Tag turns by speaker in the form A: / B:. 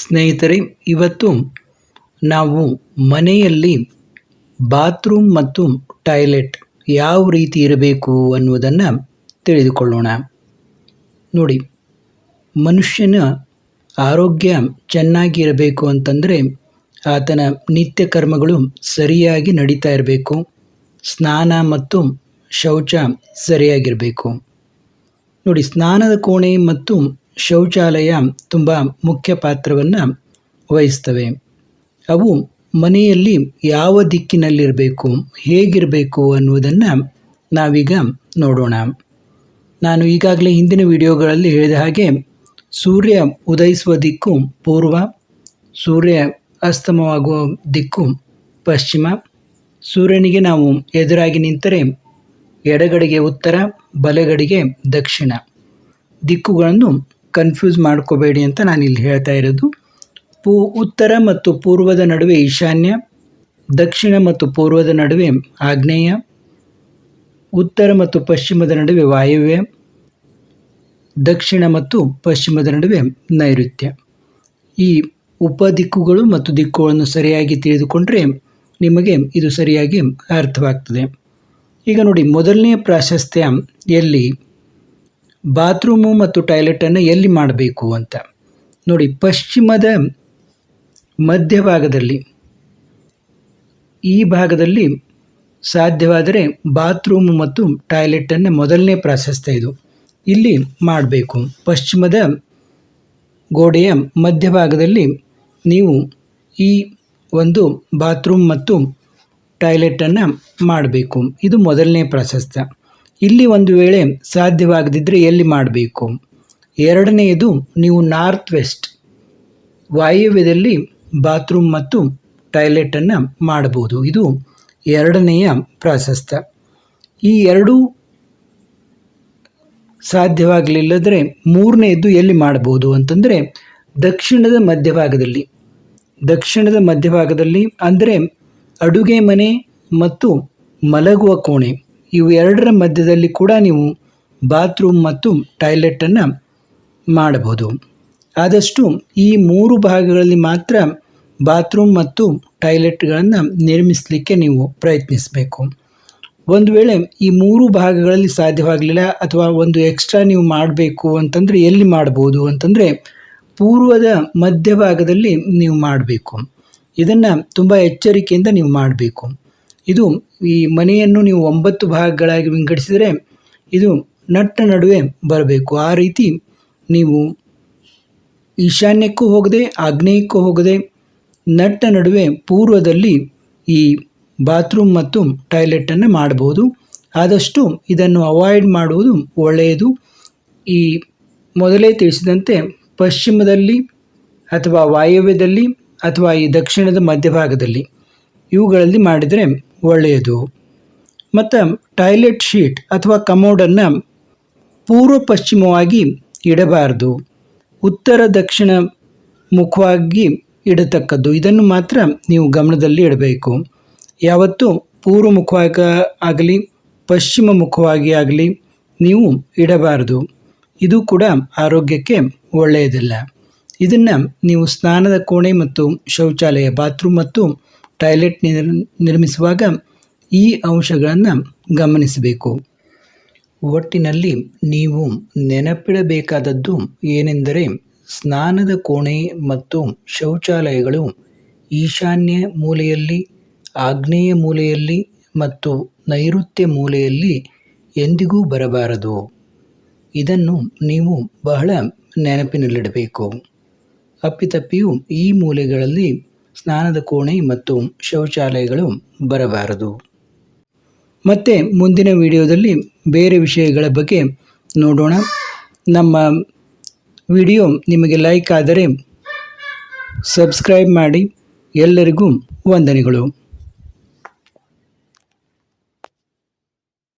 A: ಸ್ನೇಹಿತರೆ, ಇವತ್ತು ನಾವು ಮನೆಯಲ್ಲಿ ಬಾತ್ರೂಮ್ ಮತ್ತು ಟಾಯ್ಲೆಟ್ ಯಾವ ರೀತಿ ಇರಬೇಕು ಅನ್ನುವುದನ್ನು ತಿಳಿದುಕೊಳ್ಳೋಣ. ನೋಡಿ, ಮನುಷ್ಯನ ಆರೋಗ್ಯ ಚೆನ್ನಾಗಿ ಇರಬೇಕು ಅಂತಂದರೆ ಆತನ ನಿತ್ಯ ಕರ್ಮಗಳು ಸರಿಯಾಗಿ ನಡೀತಾ ಇರಬೇಕು. ಸ್ನಾನ ಮತ್ತು ಶೌಚ ಸರಿಯಾಗಿರಬೇಕು. ನೋಡಿ, ಸ್ನಾನದ ಕೋಣೆ ಮತ್ತು ಶೌಚಾಲಯ ತುಂಬ ಮುಖ್ಯ ಪಾತ್ರವನ್ನು ವಹಿಸ್ತವೆ. ಅವು ಮನೆಯಲ್ಲಿ ಯಾವ ದಿಕ್ಕಿನಲ್ಲಿರಬೇಕು, ಹೇಗಿರಬೇಕು ಅನ್ನುವುದನ್ನು ನಾವೀಗ ನೋಡೋಣ. ನಾನು ಈಗಾಗಲೇ ಹಿಂದಿನ ವಿಡಿಯೋಗಳಲ್ಲಿ ಹೇಳಿದ ಹಾಗೆ ಸೂರ್ಯ ಉದಯಿಸುವ ದಿಕ್ಕು ಪೂರ್ವ, ಸೂರ್ಯ ಅಸ್ತಮವಾಗುವ ದಿಕ್ಕು ಪಶ್ಚಿಮ. ಸೂರ್ಯನಿಗೆ ನಾವು ಎದುರಾಗಿ ನಿಂತರೆ ಎಡಗಡೆಗೆ ಉತ್ತರ, ಬಲಗಡೆಗೆ ದಕ್ಷಿಣ. ದಿಕ್ಕುಗಳನ್ನು ಕನ್ಫ್ಯೂಸ್ ಮಾಡ್ಕೋಬೇಡಿ ಅಂತ ನಾನು ಇಲ್ಲಿ ಹೇಳ್ತಾ ಇರೋದು. ಪೂ, ಉತ್ತರ ಮತ್ತು ಪೂರ್ವದ ನಡುವೆ ಈಶಾನ್ಯ, ದಕ್ಷಿಣ ಮತ್ತು ಪೂರ್ವದ ನಡುವೆ ಆಗ್ನೇಯ, ಉತ್ತರ ಮತ್ತು ಪಶ್ಚಿಮದ ನಡುವೆ ವಾಯುವ್ಯ, ದಕ್ಷಿಣ ಮತ್ತು ಪಶ್ಚಿಮದ ನಡುವೆ ನೈಋತ್ಯ. ಈ ಉಪ ದಿಕ್ಕುಗಳು ಮತ್ತು ದಿಕ್ಕುಗಳನ್ನು ಸರಿಯಾಗಿ ತಿಳಿದುಕೊಂಡ್ರೆ ನಿಮಗೆ ಇದು ಸರಿಯಾಗಿ ಅರ್ಥವಾಗ್ತದೆ. ಈಗ ನೋಡಿ ಮೊದಲನೆಯ ಪ್ರಾಶಸ್ತ್ಯ ಎಲ್ಲಿ? ಬಾತ್ರೂಮು ಮತ್ತು ಟಾಯ್ಲೆಟನ್ನು ಎಲ್ಲಿ ಮಾಡಬೇಕು ಅಂತ. ನೋಡಿ, ಪಶ್ಚಿಮದ ಮಧ್ಯಭಾಗದಲ್ಲಿ, ಈ ಭಾಗದಲ್ಲಿ ಸಾಧ್ಯವಾದರೆ ಬಾತ್ರೂಮು ಮತ್ತು ಟಾಯ್ಲೆಟನ್ನು ಮೊದಲನೇ ಪ್ರಾಶಸ್ತ್ಯ ಇದು. ಇಲ್ಲಿ ಮಾಡಬೇಕು. ಪಶ್ಚಿಮದ ಗೋಡೆಯ ಮಧ್ಯಭಾಗದಲ್ಲಿ ನೀವು ಈ ಒಂದು ಬಾತ್ರೂಮ್ ಮತ್ತು ಟಾಯ್ಲೆಟನ್ನು ಮಾಡಬೇಕು. ಇದು ಮೊದಲನೇ ಪ್ರಾಶಸ್ತ್ಯ ಇಲ್ಲಿ ಒಂದು ವೇಳೆ ಸಾಧ್ಯವಾಗದಿದ್ದರೆ ಎಲ್ಲಿ ಮಾಡಬೇಕು? ಎರಡನೆಯದು, ನೀವು ನಾರ್ತ್ ವೆಸ್ಟ್ ವಾಯುವ್ಯದಲ್ಲಿ ಬಾತ್ರೂಮ್ ಮತ್ತು ಟಾಯ್ಲೆಟನ್ನು ಮಾಡಬಹುದು. ಇದು ಎರಡನೆಯ ಪ್ರಾಶಸ್ತ್ಯ ಈ ಎರಡೂ ಸಾಧ್ಯವಾಗಲಿಲ್ಲದ್ರೆ ಮೂರನೆಯದು ಎಲ್ಲಿ ಮಾಡಬಹುದು ಅಂತಂದರೆ ದಕ್ಷಿಣದ ಮಧ್ಯಭಾಗದಲ್ಲಿ. ದಕ್ಷಿಣದ ಮಧ್ಯಭಾಗದಲ್ಲಿ ಅಂದರೆ ಅಡುಗೆ ಮನೆ ಮತ್ತು ಮಲಗುವ ಕೋಣೆ. ಇವು ಎರಡರ ಮಧ್ಯದಲ್ಲಿ ಕೂಡ ನೀವು ಬಾತ್ರೂಮ್ ಮತ್ತು ಟಾಯ್ಲೆಟನ್ನು ಮಾಡಬಹುದು. ಆದಷ್ಟು ಈ ಮೂರು ಭಾಗಗಳಲ್ಲಿ ಮಾತ್ರ ಬಾತ್ರೂಮ್ ಮತ್ತು ಟಾಯ್ಲೆಟ್ಗಳನ್ನು ನಿರ್ಮಿಸಲಿಕ್ಕೆ ನೀವು ಪ್ರಯತ್ನಿಸಬೇಕು. ಒಂದು ವೇಳೆ ಈ ಮೂರು ಭಾಗಗಳಲ್ಲಿ ಸಾಧ್ಯವಾಗಲಿಲ್ಲ ಅಥವಾ ಒಂದು ಎಕ್ಸ್ಟ್ರಾ ನೀವು ಮಾಡಬೇಕು ಅಂತಂದರೆ ಎಲ್ಲಿ ಮಾಡ್ಬೋದು ಅಂತಂದರೆ ಪೂರ್ವದ ಮಧ್ಯಭಾಗದಲ್ಲಿ ನೀವು ಮಾಡಬೇಕು. ಇದನ್ನು ತುಂಬ ಎಚ್ಚರಿಕೆಯಿಂದ ನೀವು ಮಾಡಬೇಕು. ಇದು ಈ ಮನೆಯನ್ನು ನೀವು ಒಂಬತ್ತು ಭಾಗಗಳಾಗಿ ವಿಂಗಡಿಸಿದರೆ ಇದು ನಟ್ಟ ನಡುವೆ ಬರಬೇಕು. ಆ ರೀತಿ ನೀವು ಈಶಾನ್ಯಕ್ಕೂ ಹೋಗದೆ, ಆಗ್ನೇಯಕ್ಕೂ ಹೋಗದೆ ನಟ್ಟ ನಡುವೆ ಪೂರ್ವದಲ್ಲಿ ಈ ಬಾತ್ರೂಮ್ ಮತ್ತು ಟಾಯ್ಲೆಟನ್ನು ಮಾಡ್ಬೋದು ಆದಷ್ಟು ಇದನ್ನು ಅವಾಯ್ಡ್ ಮಾಡುವುದು ಒಳ್ಳೆಯದು. ಈ ಮೊದಲೇ ತಿಳಿಸಿದಂತೆ ಪಶ್ಚಿಮದಲ್ಲಿ ಅಥವಾ ವಾಯವ್ಯದಲ್ಲಿ ಅಥವಾ ಈ ದಕ್ಷಿಣದ ಮಧ್ಯಭಾಗದಲ್ಲಿ ಇವುಗಳಲ್ಲಿ ಮಾಡಿದರೆ ಒಳ್ಳೆಯದು. ಮತ್ತು ಟಾಯ್ಲೆಟ್ ಶೀಟ್ ಅಥವಾ ಕಮೋಡನ್ನು ಪೂರ್ವ ಪಶ್ಚಿಮವಾಗಿ ಇಡಬಾರದು. ಉತ್ತರ ದಕ್ಷಿಣ ಮುಖವಾಗಿ ಇಡತಕ್ಕದ್ದು. ಇದನ್ನು ಮಾತ್ರ ನೀವು ಗಮನದಲ್ಲಿ ಇಡಬೇಕು. ಯಾವತ್ತೂ ಪೂರ್ವ ಮುಖವಾಗ ಆಗಲಿ, ಪಶ್ಚಿಮ ಮುಖವಾಗಿ ಆಗಲಿ ನೀವು ಇಡಬಾರದು. ಇದು ಕೂಡ ಆರೋಗ್ಯಕ್ಕೆ ಒಳ್ಳೆಯದಿಲ್ಲ. ಇದನ್ನು ನೀವು ಸ್ನಾನದ ಕೋಣೆ ಮತ್ತು ಶೌಚಾಲಯ, ಬಾತ್ರೂಮ್ ಮತ್ತು ಟಾಯ್ಲೆಟ್ ನಿರ್, ನಿರ್ಮಿಸುವಾಗ ಈ ಅಂಶಗಳನ್ನು ಗಮನಿಸಬೇಕು. ಒಟ್ಟಿನಲ್ಲಿ ನೀವು ನೆನಪಿಡಬೇಕಾದದ್ದು ಏನೆಂದರೆ ಸ್ನಾನದ ಕೋಣೆ ಮತ್ತು ಶೌಚಾಲಯಗಳು ಈಶಾನ್ಯ ಮೂಲೆಯಲ್ಲಿ, ಆಗ್ನೇಯ ಮೂಲೆಯಲ್ಲಿ ಮತ್ತು ನೈಋತ್ಯ ಮೂಲೆಯಲ್ಲಿ ಎಂದಿಗೂ ಬರಬಾರದು. ಇದನ್ನು ನೀವು ಬಹಳ ನೆನಪಿನಲ್ಲಿಡಬೇಕು. ಅಪ್ಪಿತಪ್ಪಿಯು ಈ ಮೂಲೆಗಳಲ್ಲಿ ಸ್ನಾನದ ಕೋಣೆ ಮತ್ತು ಶೌಚಾಲಯಗಳು ಬರಬಾರದು. ಮತ್ತೆ ಮುಂದಿನ ವಿಡಿಯೋದಲ್ಲಿ ಬೇರೆ ವಿಷಯಗಳ ಬಗ್ಗೆ ನೋಡೋಣ. ನಮ್ಮ ವಿಡಿಯೋ ನಿಮಗೆ ಲೈಕ್ ಆದರೆ ಸಬ್ಸ್ಕ್ರೈಬ್ ಮಾಡಿ. ಎಲ್ಲರಿಗೂ ವಂದನೆಗಳು.